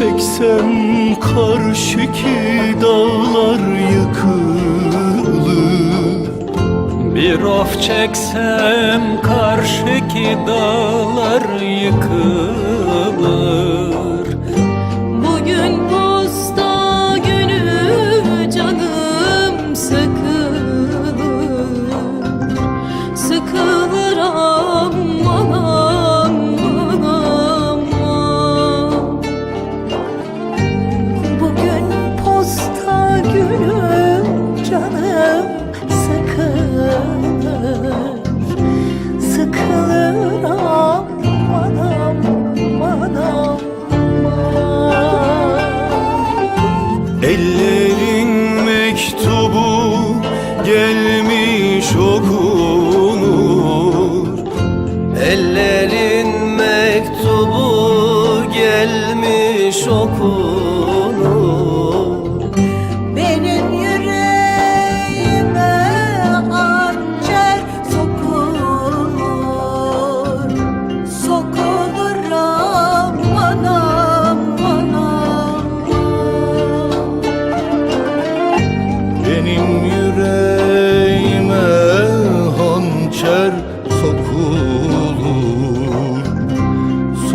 çeksem karşıki dağlar yıkılır. Bir of çeksem karşıki dağlar yıkılır Ellerin mektubu gelmiş okunur. Ellerin mektubu gelmiş okunur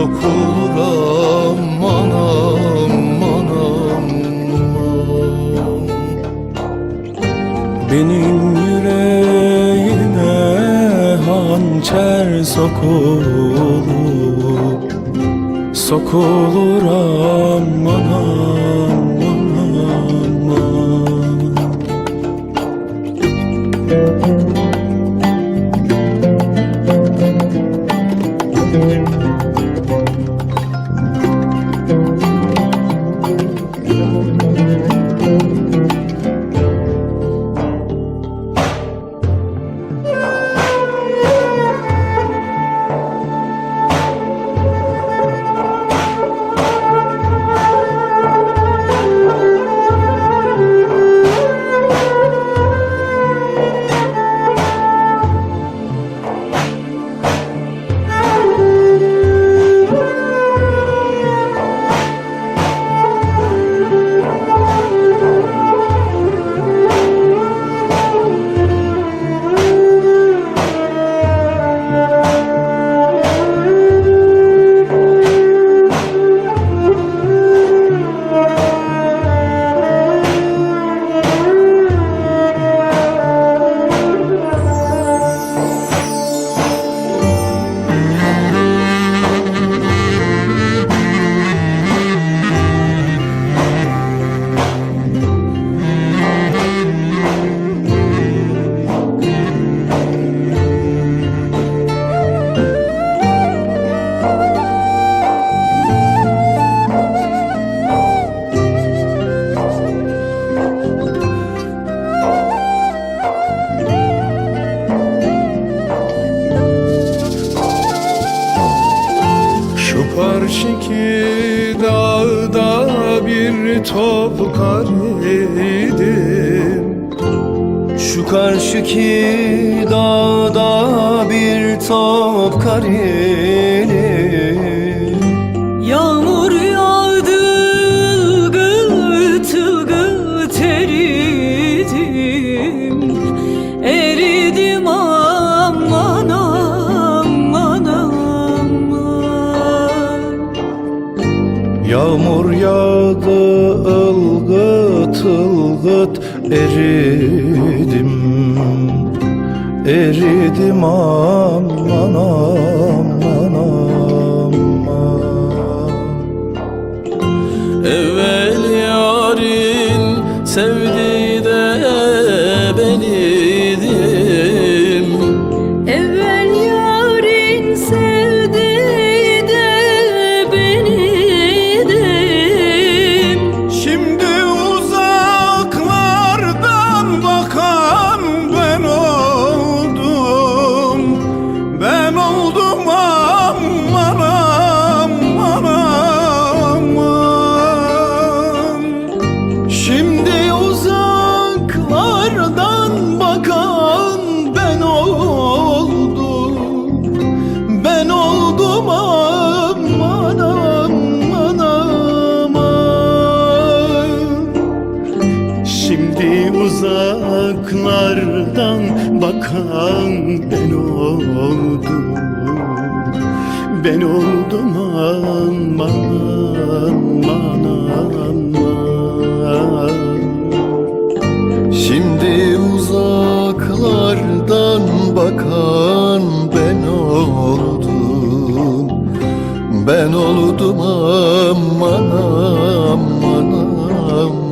Sokulur aman aman aman Benim yüreğime hançer sokulur Sokulur aman Şu bir top kar yedim Şu karşıki dağda bir top kar eridim Eridim aman aman aman Evvel yarın sevdi uzaklardan bakan ben oldum. Ben oldum aman aman aman Şimdi uzaklardan bakan ben oldum. Ben oldum aman aman aman.